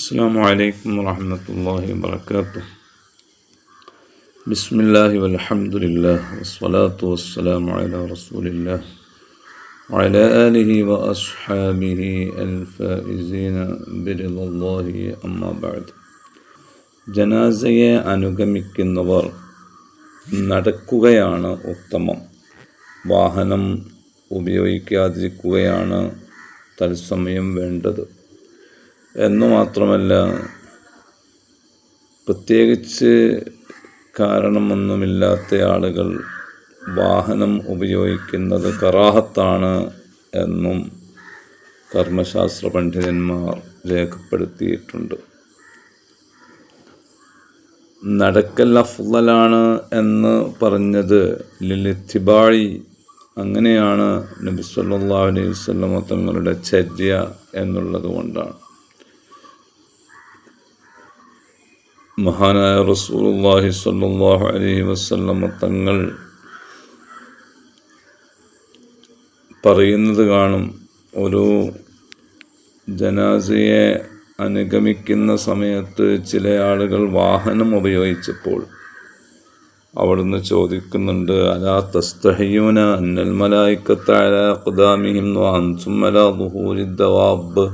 السلام عليكم ورحمة الله وبركاته بسم الله والحمد لله والصلاة والسلام على رسول الله وعلى آله وأصحابه الفائزين برضا الله أما بعد ജനാസയെ അനുഗമിക്കുന്നവർ നടക്കുകയാണ് ഉത്തമം വാഹനം ഉപയോഗിക്കാതിരിക്കുകയാണ് തത്സമയം വേണ്ടത് എന്നു മാത്രമല്ല പ്രത്യേകിച്ച് കാരണമൊന്നുമില്ലാത്ത ആളുകൾ വാഹനം ഉപയോഗിക്കുന്നത് കറാഹത്താണ് എന്നും കർമ്മശാസ്ത്ര പണ്ഡിതന്മാർ രേഖപ്പെടുത്തിയിട്ടുണ്ട്. നടക്കൽ അഫ്ലലാണ് എന്ന് പറഞ്ഞത് ലിലിത്തിബാഴി അങ്ങനെയാണ് നബി സല്ലാ അലൈഹി തങ്ങളുടെ ചര്യ എന്നുള്ളത് കൊണ്ടാണ്. മഹാനായ റസൂലുള്ളാഹി സ്വല്ലല്ലാഹു അലൈഹി വസല്ലമ തങ്ങൾ പറയുന്നത് കാണും ഒരു ജനാസയെ അനുഗമിക്കുന്ന സമയത്ത് ചില ആളുകൾ വാഹനം ഉപയോഗിച്ചപ്പോൾ അവിടുന്ന് ചോദിക്കുന്നുണ്ട് അലാ തസ്തഹയൂന അന്നൽ മലായിക്കത്ത അലാ ഖുദാമിഹിം അൻസും അലാ ദുഹൂരി ദവാബ്?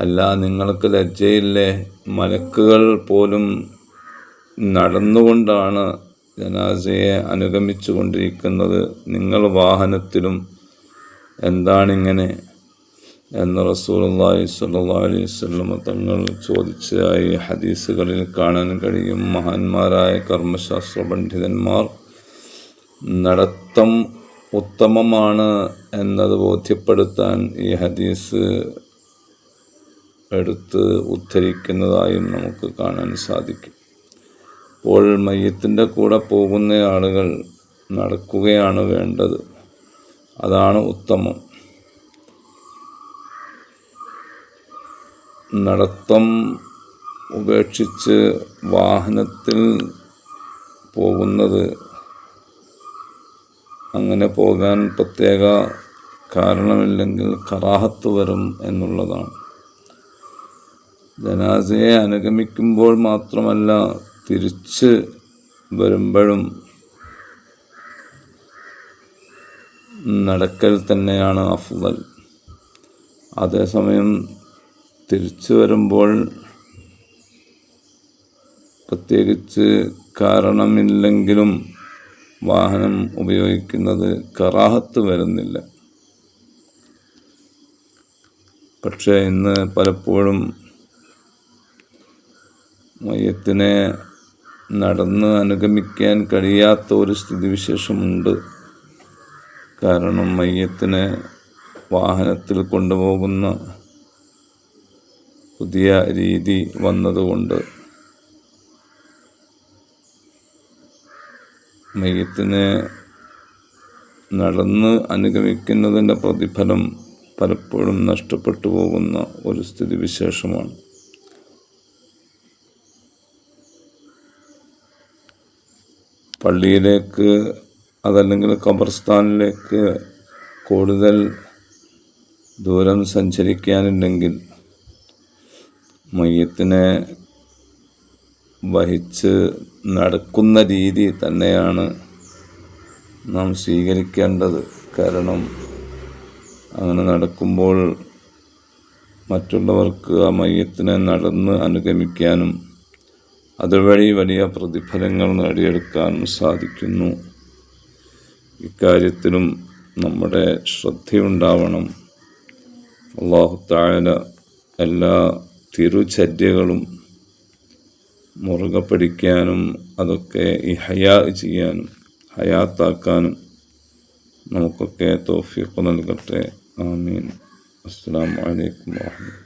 അല്ല നിങ്ങൾക്ക് ലജ്ജയില്ലേ? മലക്കുകൾ പോലും നടന്നുകൊണ്ടാണ് ജനാസയെ അനുഗമിച്ചു കൊണ്ടിരിക്കുന്നത് നിങ്ങൾ വാഹനത്തിലും എന്താണിങ്ങനെ? എന്ന് റസൂലി സല്ലാ അലൈഹി തങ്ങൾ ചോദിച്ചതായി ഹദീസുകളിൽ കാണാൻ കഴിയും. മഹാന്മാരായ കർമ്മശാസ്ത്ര പണ്ഡിതന്മാർ നടത്തം ഉത്തമമാണ് എന്നത് ബോധ്യപ്പെടുത്താൻ ഈ ഹദീസ് എടുത്ത് ഉദ്ധരിക്കുന്നതായും നമുക്ക് കാണാൻ സാധിക്കും. അപ്പോൾ മയ്യത്തിന്റെ കൂടെ പോകുന്ന ആളുകൾ നടക്കുകയാണ് വേണ്ടത്. അതാണ് ഉത്തമം. നടത്തം ഉപേക്ഷിച്ച് വാഹനത്തിൽ പോകുന്നത് അങ്ങനെ പോകാൻ പ്രത്യേക കാരണമില്ലെങ്കിൽ കറാഹത്ത് വരും എന്നുള്ളതാണ്. ജനാസയെ അനുഗമിക്കുമ്പോൾ മാത്രമല്ല തിരിച്ച് വരുമ്പോഴും നടക്കൽ തന്നെയാണ് അഫ്ദൽ. അതേസമയം തിരിച്ചു വരുമ്പോൾ പ്രത്യേകിച്ച് കാരണമില്ലെങ്കിലും വാഹനം ഉപയോഗിക്കുന്നത് കറാഹത്ത് വരുന്നില്ല. പക്ഷേ ഇന്ന് പലപ്പോഴും മയത്തിനെ നടന്ന് അനുഗമിക്കാൻ കഴിയാത്ത ഒരു സ്ഥിതിവിശേഷമുണ്ട്. കാരണം മയ്യത്തിനെ വാഹനത്തിൽ കൊണ്ടുപോകുന്ന പുതിയ രീതി വന്നതുകൊണ്ട് മയ്യത്തിനെ നടന്ന് അനുഗമിക്കുന്നതിന്റെ പ്രതിഫലം പലപ്പോഴും നഷ്ടപ്പെട്ടു പോകുന്ന ഒരു സ്ഥിതിവിശേഷമാണ്. പള്ളിയിലേക്ക് അതല്ലെങ്കിൽ ഖബർസ്ഥാനിലേക്ക് കൂടുതൽ ദൂരം സഞ്ചരിക്കാനുണ്ടെങ്കിൽ മയ്യത്തിനെ വഹിച്ച് നടക്കുന്ന രീതി തന്നെയാണ് നാം സ്വീകരിക്കേണ്ടത്. കാരണം അങ്ങനെ നടക്കുമ്പോൾ മറ്റുള്ളവർക്ക് ആ മയ്യത്തിനെ നടന്ന് അനുഗമിക്കാനും അതുവഴി വലിയ പ്രതിഫലങ്ങൾ നേടിയെടുക്കാൻ സാധിക്കുന്നു. ഇക്കാര്യത്തിലും നമ്മുടെ ശ്രദ്ധയുണ്ടാവണം. അള്ളാഹു താഴല എല്ലാ തിരുചര്യകളും മുറുകെ പിടിക്കാനും അതൊക്കെ ഈ ഹയാ ചെയ്യാനും ഹയാത്താക്കാനും നമുക്കൊക്കെ തോഫീഖ് നൽകട്ടെ. ആമീൻ. അസ്സാം വലൈക്കും വാഹമത്തുള്ള